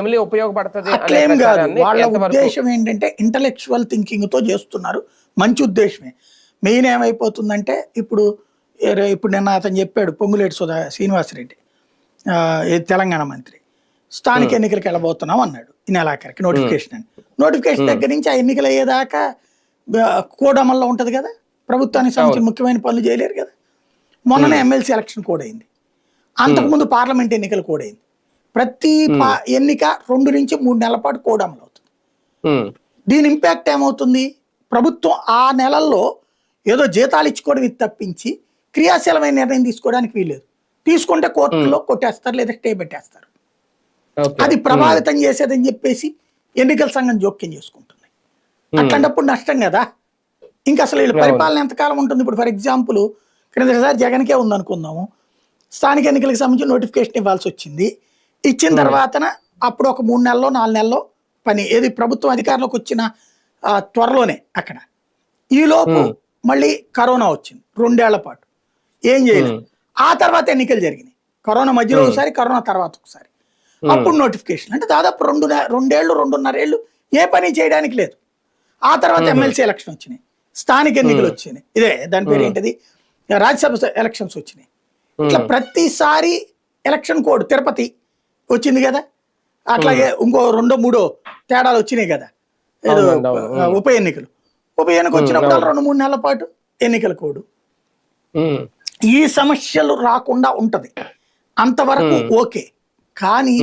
Family ఉపయోగపడుతుంది అట్లేం కాదు. వాళ్ళ ఉద్దేశం ఏంటంటే ఇంటలెక్చువల్ థింకింగ్తో చేస్తున్నారు. మంచి ఉద్దేశమే. మెయిన్ ఏమైపోతుందంటే ఇప్పుడు ఇప్పుడు నిన్న అతను చెప్పాడు పొంగులేటి సుధా శ్రీనివాసరెడ్డి తెలంగాణ మంత్రి స్థానిక ఎన్నికలకు వెళ్ళబోతున్నాం అన్నాడు ఈ నెలాఖరికి నోటిఫికేషన్ అని. నోటిఫికేషన్ దగ్గర నుంచి ఆ ఎన్నికలు అయ్యేదాకా కోడ్ అమల్లో ఉంటది కదా? ప్రభుత్వానికి సంబంధించిన ముఖ్యమైన పనులు చేయలేరు కదా? మొన్ననే ఎమ్మెల్సీ ఎలక్షన్ కోడ్ అయింది. అంతకుముందు పార్లమెంట్ ఎన్నికలు కోడ్ అయింది. ప్రతి ఎన్నిక రెండు నుంచి మూడు నెలల పాటు కోడ్ అమలు అవుతుంది దీని ఇంపాక్ట్ ఏమవుతుంది? ప్రభుత్వం ఆ నెలల్లో ఏదో జీతాలు ఇచ్చుకోవడం ఇది తప్పించి క్రియాశీలమైన నిర్ణయం తీసుకోవడానికి వీల్లేదు. తీసుకుంటే కోర్టులో కొట్టేస్తారు లేదా స్టే పెట్టేస్తారు. అది ప్రభావితం చేసేదని చెప్పేసి ఎన్నికల సంఘం జోక్యం చేసుకుంటుంది. అట్లాంటప్పుడు నష్టం కదా? ఇంకా అసలు వీళ్ళ పరిపాలన ఎంతకాలం ఉంటుంది? ఇప్పుడు ఫర్ ఎగ్జాంపుల్ క్రిందసారి జగన్కే ఉందనుకుందాము. స్థానిక ఎన్నికలకు సంబంధించి నోటిఫికేషన్ ఇవ్వాల్సి వచ్చింది. ఇచ్చిన తర్వాతన అప్పుడు ఒక మూడు నెలల్లో నాలుగు నెలల్లో పని ఏది ప్రభుత్వం అధికారంలోకి వచ్చిన త్వరలోనే అక్కడ. ఈ లోపు మళ్ళీ కరోనా వచ్చింది రెండేళ్ళ పాటు. ఏం చేయలేదు. ఆ తర్వాత ఎన్నికలు జరిగినాయి. కరోనా మధ్యలో ఒకసారి కరోనా తర్వాత ఒకసారి. అప్పుడు నోటిఫికేషన్ అంటే దాదాపు రెండు రెండేళ్ళు రెండున్నర ఏళ్ళు ఏ పని చేయడానికి లేదు. ఆ తర్వాత ఎమ్మెల్సీ ఎలక్షన్ వచ్చినాయి. స్థానిక ఎన్నికలు వచ్చినాయి. ఇదే దాని పేరు ఏంటిది? రాజ్యసభ ఎలక్షన్స్ వచ్చినాయి. ఇట్లా ప్రతిసారి ఎలక్షన్ కోడ్ తిరుపతి వచ్చింది కదా? అట్లాగే ఇంకో రెండో మూడో తేడాలు వచ్చినాయి కదా? ఏదో ఉప ఎన్నికలు. ఉప ఎన్నిక వచ్చినప్పుడు రెండు మూడు నెలల పాటు ఎన్నికల కోడ్. ఈ సమస్యలు రాకుండా ఉంటది. అంతవరకు ఓకే. కానీ